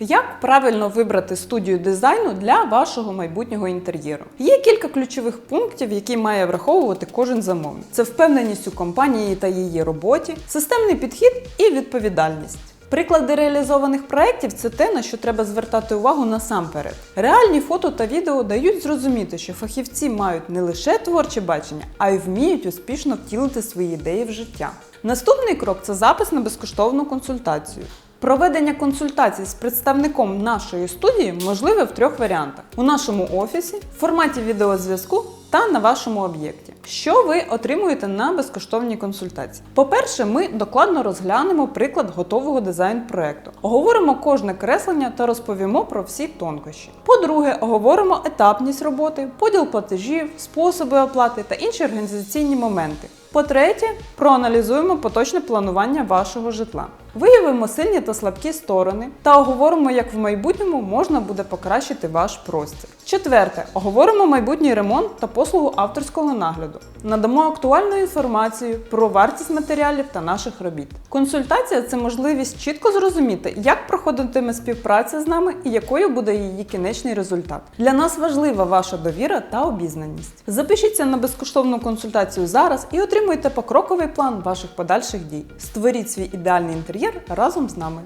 Як правильно вибрати студію дизайну для вашого майбутнього інтер'єру? Є кілька ключових пунктів, які має враховувати кожен замовник. Це впевненість у компанії та її роботі, системний підхід і відповідальність. Приклади реалізованих проєктів це те, на що треба звертати увагу насамперед. Реальні фото та відео дають зрозуміти, що фахівці мають не лише творче бачення, а й вміють успішно втілити свої ідеї в життя. Наступний крок це запис на безкоштовну консультацію. Проведення консультацій з представником нашої студії можливе в трьох варіантах: у нашому офісі, в форматі відеозв'язку та на вашому об'єкті. Що ви отримуєте на безкоштовній консультації? По-перше, ми докладно розглянемо приклад готового дизайн-проекту, оговоримо кожне креслення та розповімо про всі тонкощі. По-друге, оговоримо етапність роботи, поділ платежів, способи оплати та інші організаційні моменти. По-третє, проаналізуємо поточне планування вашого житла. Виявимо сильні та слабкі сторони та оговоримо, як в майбутньому можна буде покращити ваш простір. Четверте, оговоримо майбутній ремонт та послугу авторського нагляду. Надамо актуальну інформацію про вартість матеріалів та наших робіт. Консультація це можливість чітко зрозуміти, як проходитиме співпраця з нами і якою буде її кінечний результат. Для нас важлива ваша довіра та обізнаність. Запишіться на безкоштовну консультацію зараз і отримуйте покроковий план ваших подальших дій. Створіть свій ідеальний інтер'єр разом з нами.